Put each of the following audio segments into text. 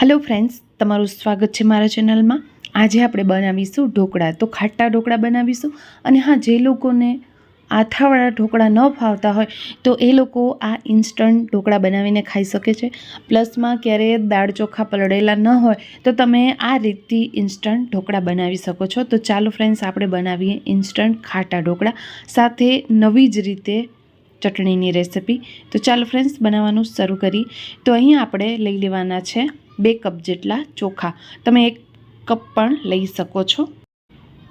Hello friends તમારું સ્વાગત છે મારા ચેનલમાં. આજે આપણે બનાવીશું ઢોકળા. તો ખાટા ઢોકળા બનાવીશું અને હા, જે લોકોને આથાવાળા ઢોકળા ન ફાવતા હોય, તો એ લોકો આ ઇન્સ્ટન્ટ ઢોકળા બનાવીને ખાઈ શકે છે. પ્લસમાં ક્યારેય દાળ ચોખા પલળેલા ન હોય, તો તમે આ રીતથી ઇન્સ્ટન્ટ ઢોકળા બનાવી શકો છો. તો ચાલો ફ્રેન્ડ્સ આપણે બનાવીએ ઇન્સ્ટન્ટ ખાટા ઢોકળા. સાથે નવી જ રીતે ચટણીની રેસિપી તો ચાલો ફ્રેન્ડ્સ બનાવવાનું શરૂ કરી તો અહીં આપણે લઈ લેવાના છે બે કપ જેટલા ચોખા. તમે એક કપ પણ લઈ શકો છો.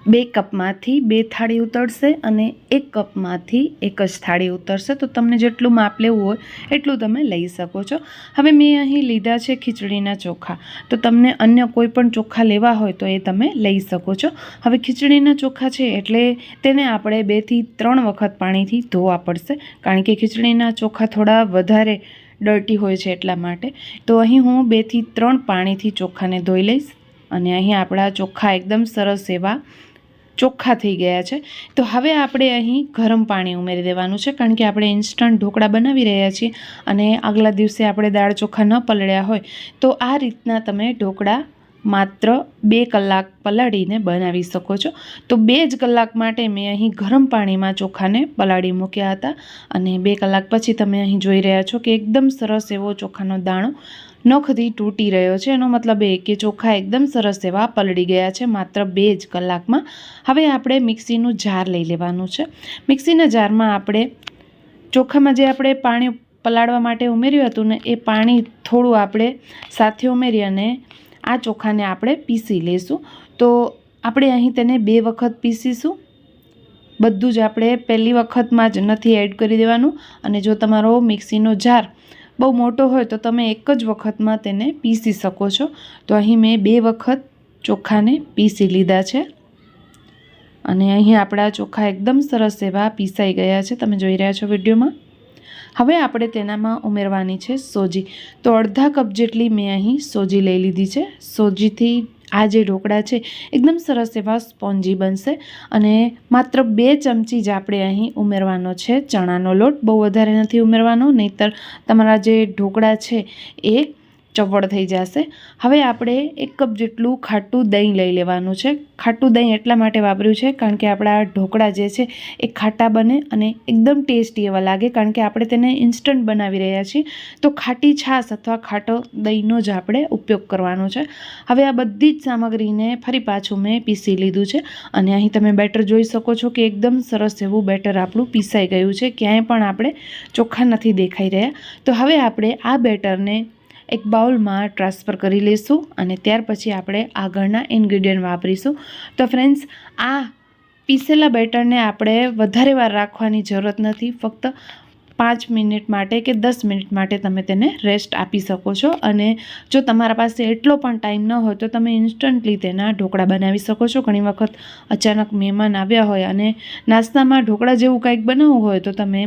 બે કપમાંથી બે થાળી ઉતરશે અને એક કપમાંથી એક જ થાળી ઉતરશે તો તમને જેટલું માપ લેવું હોય, એટલું તમે લઈ શકો છો. હવે મેં અહીં લીધા છે ખીચડીના ચોખા. તો તમને અન્ય કોઈ પણ ચોખા લેવા હોય, તો એ તમે લઈ શકો છો. હવે ખીચડીના ચોખા છે, એટલે તેને આપણે બેથી ત્રણ વખત પાણીથી ધોવા પડશે. કારણ કે ખીચડીના ચોખા થોડા વધારે ડર્ટી હોય છે એટલા માટે. તો અહીં હું બેથી ત્રણ પાણીથી ચોખાને ધોઈ લઈશ અને અહીં આપણા ચોખા એકદમ સરસ એવા ચોખ્ખા થઈ ગયા છે. તો હવે આપણે અહીં ગરમ પાણી ઉમેરી દેવાનું છે કારણ કે આપણે ઇન્સ્ટન્ટ ઢોકળા બનાવી રહ્યા છીએ અને આગલા દિવસે આપણે દાળ ચોખા ન પલળ્યા હોય તો આ રીતના તમે ઢોકળા માત્ર બે કલાક પલાળીને બનાવી શકો છો. તો બે જ કલાક માટે મેં અહીં ગરમ પાણીમાં ચોખાને પલાળી મૂક્યા હતા અને બે કલાક પછી તમે અહીં જોઈ રહ્યા છો કે એકદમ સરસ એવો ચોખાનો દાણો નખથી તૂટી રહ્યો છે. એનો મતલબ એ કે ચોખા એકદમ સરસ એવા પલળી ગયા છે માત્ર બે જ કલાકમાં. હવે આપણે મિક્સીનું જાર લઈ લેવાનું છે. મિક્સીના જારમાં આપણે ચોખામાં જે આપણે પાણી પલાળવા માટે ઉમેર્યું હતું ને એ પાણી થોડું આપણે સાથે ઉમેરી અને આ ચોખાને આપણે પીસી લઈશું તો આપણે અહીં તેને બે વખત પીસીશું. બધું જ આપણે પહેલી વખતમાં જ નથી એડ કરી દેવાનું. અને જો તમારો મિક્સીનો જાર બહુ મોટો હોય તો તમે એક જ વખતમાં તેને પીસી શકો છો. તો અહીં મેં બે વખત ચોખાને પીસી લીધા છે. અને અહીં આપણા ચોખા એકદમ સરસ એવા પીસાઈ ગયા છે. તમે જોઈ રહ્યા છો વિડીયોમાં? હવે આપણે તેનામાં ઉમેરવાની છે સોજી. તો અડધા કપ જેટલી મેં અહીં સોજી લઈ લીધી છે. સોજીથી આ જે ઢોકળા છે, એકદમ સરસ એવા સ્પોન્જી બનશે અને માત્ર બે ચમચી જ આપણે અહીં ઉમેરવાનો છે ચણાનો લોટ. બહુ વધારે નથી ઉમેરવાનો, નહીંતર તમારા જે ઢોકળા છે એ ચવડ થઈ જશે. હવે આપણે એક કપ જેટલું ખાટું દહીં લઈ લેવાનું છે. ખાટું દહીં એટલા માટે વાપર્યું છે કારણ કે આપણા ઢોકળા જે છે એ ખાટા બને અને એકદમ ટેસ્ટી એવા લાગે કારણ કે આપણે તેને ઇન્સ્ટન્ટ બનાવી રહ્યા છીએ. તો ખાટી છાશ અથવા ખાટો દહીંનો જ આપણે ઉપયોગ કરવાનો છે. હવે આ બધી જ સામગ્રીને ફરી પાછું મેં પીસી લીધું છે અને અહીં તમે બેટર જોઈ શકો છો કે એકદમ સરસ એવું બેટર આપણું પીસાઈ ગયું છે. ક્યાંય પણ આપણે ચોખ્ખા નથી દેખાઈ રહ્યા. તો હવે આપણે આ બેટરને એક બાઉલમાં ટ્રાન્સફર કરી લઈશું અને ત્યાર પછી આપણે આગળના ઇન્ગ્રીડિયન્ટ વાપરીશું. તો ફ્રેન્ડ્સ, આ પીસેલા બેટરને આપણે વધારે વાર રાખવાની જરૂરત નથી. ફક્ત પાંચ મિનિટ માટે કે દસ મિનિટ માટે તમે તેને રેસ્ટ આપી શકો છો અને જો તમારા પાસે એટલો પણ ટાઈમ ન હોય તો તમે ઇન્સ્ટન્ટલી તેના ઢોકળા બનાવી શકો છો. ઘણી વખત અચાનક મહેમાન આવ્યા હોય અને નાસ્તામાં ઢોકળા જેવું કંઈક બનાવવું હોય તો તમે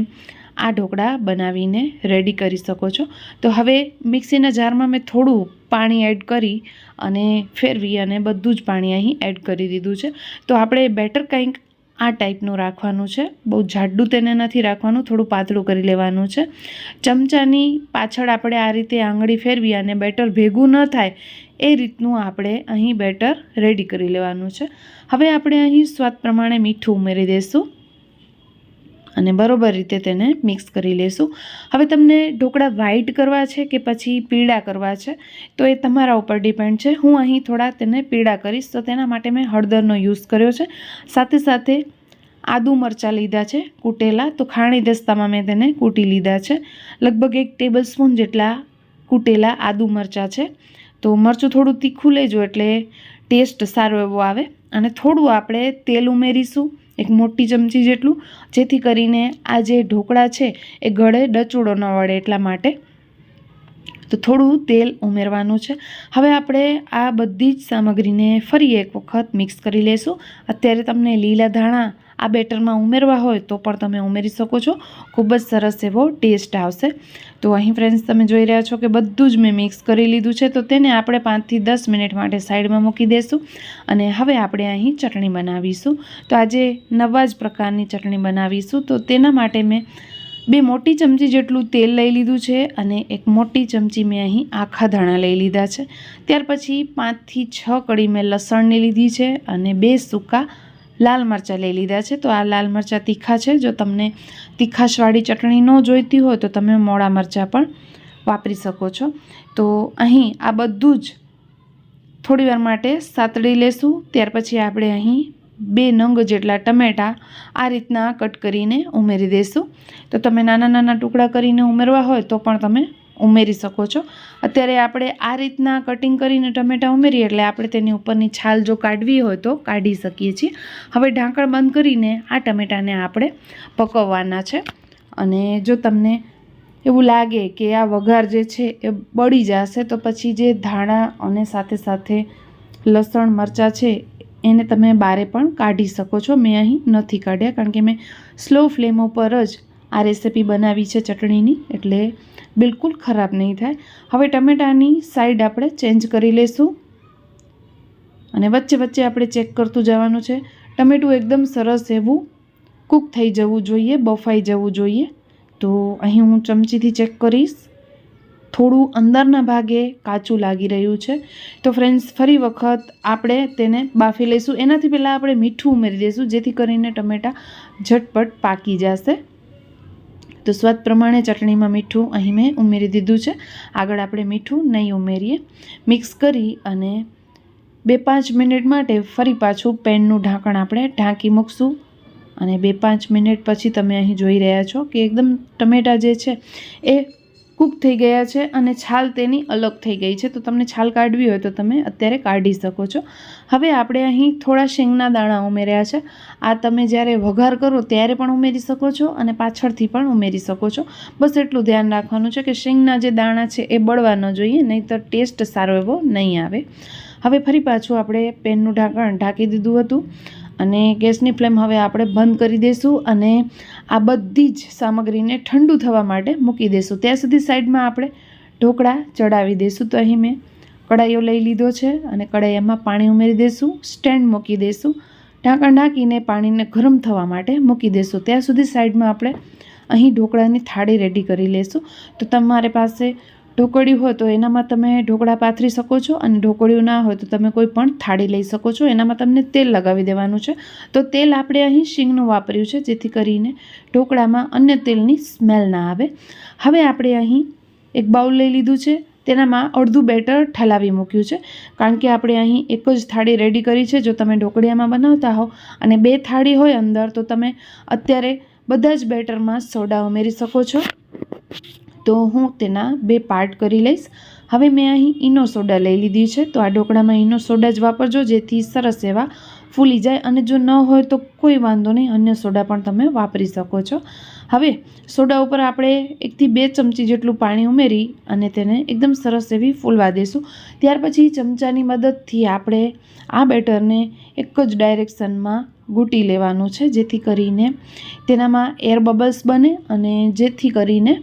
આ ઢોકળા બનાવીને રેડી કરી શકો છો. તો હવે મિક્સીના જારમાં મેં થોડું પાણી એડ કરી અને ફેરવી અને બધું જ પાણી અહીં એડ કરી દીધું છે. તો આપણે બેટર કંઈક આ ટાઈપનું રાખવાનું છે. બહુ જાડું તેને નથી રાખવાનું, થોડું પાતળું કરી લેવાનું છે. ચમચાની પાછળ આપણે આ રીતે આંગળી ફેરવી અને બેટર ભેગું ન થાય એ રીતનું આપણે અહીં બેટર રેડી કરી લેવાનું છે. હવે આપણે અહીં સ્વાદ પ્રમાણે મીઠું ઉમેરી દઈશું. અને બરોબર રીતે તેને મિક્સ કરી લેશું. હવે તમને ઢોકળા વ્હાઈટ કરવા છે કે પછી પીળા કરવા છે? તો એ તમારા ઉપર ડિપેન્ડ છે. હું અહીં થોડા તેને પીળા કરીશ. તો તેના માટે મેં હળદરનો યુઝ કર્યો છે. સાથે સાથે આદુ મરચાં લીધા છે, કૂટેલા. તો ખાણી દસ્તામાં મેં તેને કૂટી લીધા છે. લગભગ એક ટેબલ સ્પૂન જેટલા કૂટેલા આદુ મરચાં છે. તો મરચું થોડું તીખું લેજો એટલે ટેસ્ટ સારો એવો આવે. અને થોડું આપણે તેલ ઉમેરીશું. એક મોટી ચમચી જેટલું, જેથી કરીને આ જે ઢોકળા છે એ ગળે ડચોડો ન વળે એટલા માટે. તો થોડું તેલ ઉમેરવાનું છે. હવે આપણે આ બધી જ સામગ્રીને ફરી એક વખત મિક્સ કરી લઈશું અત્યારે તમને લીલા ધાણા આ બેટરમાં ઉમેરવા હોય તો પણ તમે ઉમેરી શકો છો. ખૂબ જ સરસ એવો ટેસ્ટ આવશે. તો અહીં ફ્રેન્ડ્સ તમે જોઈ રહ્યા છો કે બધું જ મેં મિક્સ કરી લીધું છે. તો તેને આપણે પાંચથી દસ મિનિટ માટે સાઈડમાં મૂકી દઈશું અને હવે આપણે અહીં ચટણી બનાવીશું. તો આજે નવા જ પ્રકારની ચટણી બનાવીશું. તો તેના માટે મેં બે મોટી ચમચી જેટલું તેલ લઈ લીધું છે અને એક મોટી ચમચી મેં અહીં આખા ધાણા લઈ લીધા છે. ત્યાર પછી પાંચથી છ કડી મેં લસણની લીધી છે અને બે સૂકા લાલ મરચાં લઈ લીધા છે. તો આ લાલ મરચાં તીખા છે. જો તમને તીખાશવાળી ચટણી ન જોઈતી હોય તો તમે મોળા મરચાં પણ વાપરી શકો છો. તો અહીં આ બધું જ થોડીવાર માટે સાતડી લેશું. ત્યાર પછી આપણે અહીં બે નંગ જેટલા ટમેટાં આ રીતના કટ કરીને ઉમેરી દઈશું તો તમે નાના નાના ટુકડા કરીને ઉમેરવા હોય તો પણ તમે ઉમેરી શકો છો. અત્યારે આપણે આ રીતના કટિંગ કરીને ટમેટાં ઉમેરીએ એટલે આપણે તેની ઉપરની છાલ જો કાઢવી હોય તો કાઢી શકીએ છીએ. હવે ઢાંકણ બંધ કરીને આ ટમેટાને આપણે પકવવાના છે. અને જો તમને એવું લાગે કે આ વઘાર જે છે એ બળી જશે, તો પછી જે ધાણા અને સાથે સાથે લસણ, મરચાં છે, એને તમે બારે પણ કાઢી શકો છો. મેં અહીં નથી કાઢ્યા, કારણ કે મેં સ્લો ફ્લેમ ઉપર જ આ રેસીપી બનાવી છે ચટણીની. એટલે બિલકુલ ખરાબ નહીં થાય. હવે ટમેટાની સાઈડ આપણે ચેન્જ કરી લઈશું અને વચ્ચે વચ્ચે આપણે ચેક કરતું જવાનું છે. ટમેટું એકદમ સરસ એવું કૂક થઈ જવું જોઈએ, બફાઈ જવું જોઈએ. તો અહીં હું ચમચીથી ચેક કરીશ. થોડું અંદરના ભાગે કાચું લાગી રહ્યું છે. તો ફ્રેન્ડ્સ ફરી વખત આપણે તેને બાફી લઈશું. એનાથી પહેલાં આપણે મીઠું ઉમેરી દઈશું, જેથી કરીને ટમેટાં ઝટપટ પાકી જશે. તો સ્વાદ પ્રમાણે ચટણીમાં મીઠું અહીં મેં ઉમેરી દીધું છે. આગળ આપણે મીઠું નહીં ઉમેરીએ. મિક્સ કરી અને બે પાંચ મિનિટ માટે ફરી પાછું પેનનું ઢાંકણ આપણે ઢાંકી મૂકશું. અને બે પાંચ મિનિટ પછી તમે અહીં જોઈ રહ્યા છો કે એકદમ ટમેટાં જે છે એ કૂક થઈ ગયા છે અને છાલ તેની અલગ થઈ ગઈ છે. તો તમને છાલ કાઢવી હોય તો તમે અત્યારે કાઢી શકો છો. હવે આપણે અહીં થોડા શેંગના દાણા ઉમેર્યા છે. આ તમે જ્યારે વઘાર કરો ત્યારે પણ ઉમેરી શકો છો અને પાછળથી પણ ઉમેરી શકો છો. બસ એટલું ધ્યાન રાખવાનું છે કે શેંગના જે દાણા છે એ બળવા ન જોઈએ, નહીંતર ટેસ્ટ સારો એવો નહીં આવે. હવે ફરી પાછું આપણે પેનનું ઢાંકણ ઢાંકી દીધું હતું. અને ગેસની ફ્લેમ હવે આપણે બંધ કરી દઈશું અને આ બધી જ સામગ્રીને ઠંડુ થવા માટે મૂકી દઈશું ત્યાં સુધી સાઈડમાં આપણે ઢોકળા ચડાવી દઈશું તો અહીં મેં કડાઈઓ લઈ લીધો છે અને કડાઈમાં પાણી ઉમેરી દઈશું સ્ટેન્ડ મૂકી દઈશું ઢાંકણ ઢાંકીને પાણીને ગરમ થવા માટે મૂકી દઈશું ત્યાં સુધી સાઈડમાં આપણે અહીં ઢોકળાની થાળી રેડી કરી લઈશું તો તમારી પાસે ઢોકળિયું હોય તો એનામાં તમે ઢોકળા પાથરી શકો છો અને ઢોકળિયું ના હોય તો તમે કોઈ પણ થાળી લઈ શકો છો. એનામાં તમને તેલ લગાવી દેવાનું છે. તો તેલ આપણે અહીં શીંગનું વાપર્યું છે, જેથી કરીને ઢોકળામાં અન્ય તેલની સ્મેલ ના આવે. હવે આપણે અહીં એક બાઉલ લઈ લીધું છે. તેનામાં અડધું બેટર ઠલાવી મૂક્યું છે. કારણ કે આપણે અહીં એક જ થાળી રેડી કરી છે, જો તમે ઢોકળિયામાં બનાવતા હો. અને બે થાળી હોય અંદર, તો તમે અત્યારે બધા જ બેટરમાં સોડા ઉમેરી શકો છો. તો હું તેના બે પાર્ટ કરી લઈશ. હવે મેં અહીં ઇનો સોડા લઈ લીધી છે, તો આ ઢોકળામાં ઇનો સોડા જ વાપરજો, જેથી સરસ એવા ફૂલી જાય, અને જો ન હોય તો કોઈ વાંધો નહીં, અન્ય સોડા પણ તમે વાપરી શકો છો. હવે સોડા ઉપર આપણે એકથી બે ચમચી જેટલું પાણી ઉમેરી અને તેને એકદમ સરસ એવી ફૂલવા દઈશું ત્યાર પછી ચમચાની મદદથી આપણે આ બેટરને એક જ ડાયરેક્શનમાં ગૂંટી લેવાનું છે, જેથી કરીને તેનામાં એર બબલ્સ બને અને જેથી કરીને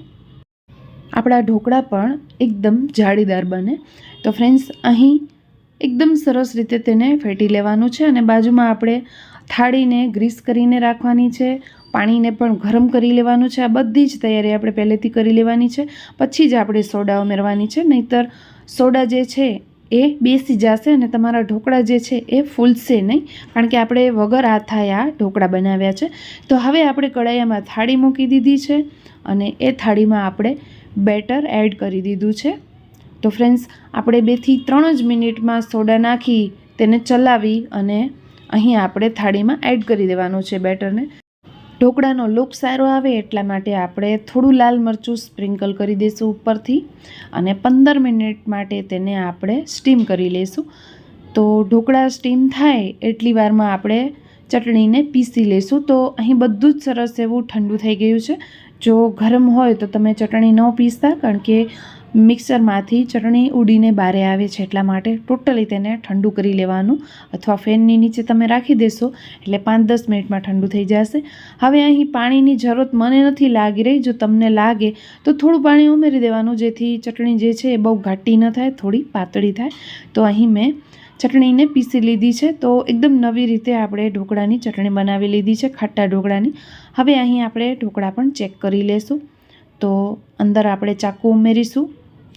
આપણા ઢોકળા પણ એકદમ જાળીદાર બને. તો ફ્રેન્ડ્સ અહીં એકદમ સરસ રીતે તેને ફેટી લેવાનું છે અને બાજુમાં આપણે થાળીને ગ્રીસ કરીને રાખવાની છે, પાણીને પણ ગરમ કરી લેવાનું છે. આ બધી જ તૈયારી આપણે પહેલેથી કરી લેવાની છે. પછી જ આપણે સોડા ઉમેરવાની છે. નહીંતર સોડા જે છે એ બેસી જશે અને તમારા ઢોકળા જે છે એ ફૂલશે નહીં, કારણ કે આપણે વગર આ થાય આ ઢોકળા બનાવ્યા છે. તો હવે આપણે કડાઈમાં થાળી મૂકી દીધી છે અને એ થાળીમાં આપણે બેટર એડ કરી દીધું છે. તો ફ્રેન્ડ્સ, આપણે બેથી ત્રણ જ મિનિટમાં સોડા નાખી, તેને ચલાવી અને અહીં આપણે થાળીમાં એડ કરી દેવાનું છે બેટરને. ઢોકળાનો લુક સારો આવે એટલા માટે આપણે થોડું લાલ મરચું સ્પ્રિંકલ કરી દઈશું ઉપરથી અને પંદર મિનિટ માટે તેને આપણે સ્ટીમ કરી લઈશું. તો ઢોકળા સ્ટીમ થાય એટલી વારમાં આપણે ચટણીને પીસી લઈશું. તો અહીં બધું જ સરસ એવું ઠંડુ થઈ ગયું છે. જો ગરમ હોય તો તમે ચટણી ન પીસતા, કારણ કે મિક્સરમાંથી ચટણી ઉડીને બારે આવે છે. એટલા માટે ટોટલી તેને ઠંડુ કરી લેવાનું અથવા ફેનની નીચે તમે રાખી દેશો, એટલે પાંચ દસ મિનિટમાં ઠંડુ થઈ જશે. હવે અહીં પાણીની જરૂરત મને નથી લાગી રહી. જો તમને લાગે તો થોડું પાણી ઉમેરી દેવાનું, જેથી ચટણી જે છે એ બહુ ઘાટી ન થાય, થોડી પાતળી થાય. તો અહીં મેં ચટણીને પીસી લીધી છે. તો એકદમ નવી રીતે આપણે ઢોકળાની ચટણી બનાવી લીધી છે, ખાટા ઢોકળાની. હવે અહીં આપણે ઢોકળા પણ ચેક કરી લેશું. તો અંદર આપણે ચાકુ ઉમેરીશું.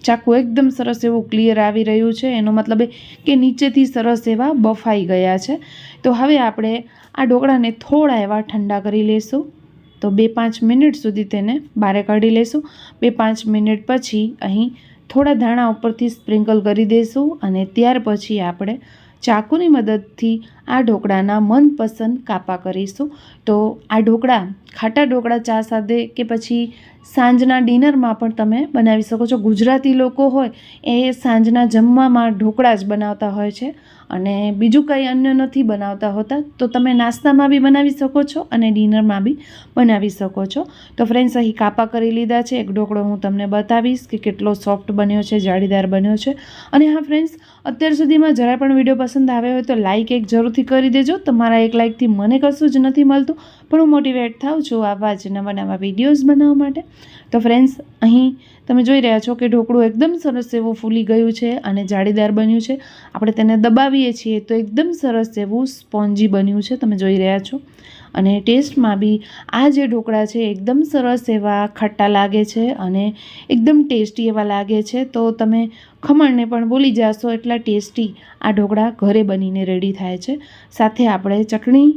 ચાકુ એકદમ સરસ એવું ક્લિયર આવી રહ્યું છે. એનો મતલબ કે નીચેથી સરસ એવા બફાઈ ગયા છે. તો હવે આપણે આ ઢોકળાને થોડા એવા ઠંડા કરી લઈશું તો બે પાંચ મિનિટ સુધી તેને બહાર કાઢી લઈશું બે પાંચ મિનિટ પછી અહીં થોડા ધાણા ઉપરથી સ્પ્રિંકલ કરી દઈશું અને ત્યાર પછી આપણે ચાકુની મદદથી આ ઢોકળાના મનપસંદ કાપા કરીશું. તો આ ઢોકળા, ખાટા ઢોકળા ચા સાથે કે પછી સાંજના ડિનરમાં પણ તમે બનાવી શકો છો. ગુજરાતી લોકો હોય એ સાંજના જમવામાં ઢોકળા જ બનાવતા હોય છે અને બીજું કંઈ અન્ય નથી બનાવતા હોતા, તો તમે નાસ્તામાં બી બનાવી શકો છો અને ડિનરમાં બી બનાવી શકો છો. તો ફ્રેન્ડ્સ, અહીં કાપા કરી લીધા છે. એક ઢોકળો હું તમને બતાવીશ કે કેટલો સોફ્ટ બન્યો છે, જાળીદાર બન્યો છે. અને હા, ફ્રેન્ડ્સ અત્યાર સુધીમાં જરા પણ વીડિયો પસંદ આવ્યો હોય તો લાઇક એક જરૂરથી કરી દેજો. તમારા એક લાઇકથી મને કશું જ નથી મળતું, પણ હું મોટિવેટ થાઉં છું આવા જ નવા નવા વિડીયોઝ બનાવવા માટે. તો ફ્રેન્ડ્સ અહીં તમે જોઈ રહ્યા છો કે ઢોકળું એકદમ સરસ એવું ફૂલી ગયું છે અને જાળીદાર બન્યું છે. આપણે તેને દબાવીએ છીએ તો એકદમ સરસ એવું સ્પોન્જી બન્યું છે. તમે જોઈ રહ્યા છો. અને ટેસ્ટમાં બી આ જે ઢોકળા છે, એકદમ સરસ એવા ખટ્ટા લાગે છે અને એકદમ ટેસ્ટી એવા લાગે છે. તો તમે ખમણને પણ બોલી જશો, એટલા ટેસ્ટી આ ઢોકળા ઘરે બનીને રેડી થાય છે. સાથે આપણે ચટણી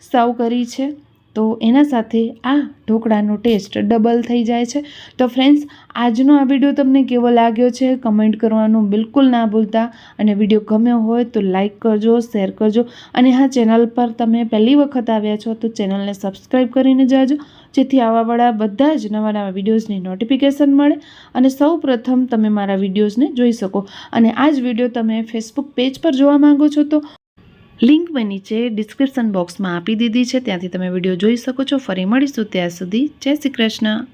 સર્વ કરી છે. તો એના સાથે આ ઢોકળાનો ટેસ્ટ ડબલ થઈ જાય છે. તો ફ્રેન્ડ્સ, આજનો આ વીડિયો તમને કેવો લાગ્યો છે? કમેન્ટ કરવાનું બિલકુલ ના ભૂલતા. અને વીડિયો ગમ્યો હોય તો લાઈક કરજો, શેર કરજો. અને હા, ચેનલ પર તમે પહેલી વખત આવ્યા છો તો ચેનલને સબસ્ક્રાઈબ કરીને જાજો, જેથી આવાવાળા બધા જ નવા નવા વિડીયોઝની નોટિફિકેશન મળે. અને સૌ પ્રથમ તમે મારા વિડીયોઝને જોઈ શકો. અને આ જ વીડિયો તમે ફેસબુક પેજ પર જોવા માંગો છો તો લિંક મેં નીચે ડિસ્ક્રિપ્શન બોક્સમાં આપી દીધી છે. ત્યાંથી તમે વીડિયો જોઈ શકો છો. ફરી મળીશું ત્યાં સુધી. જય શ્રી કૃષ્ણ.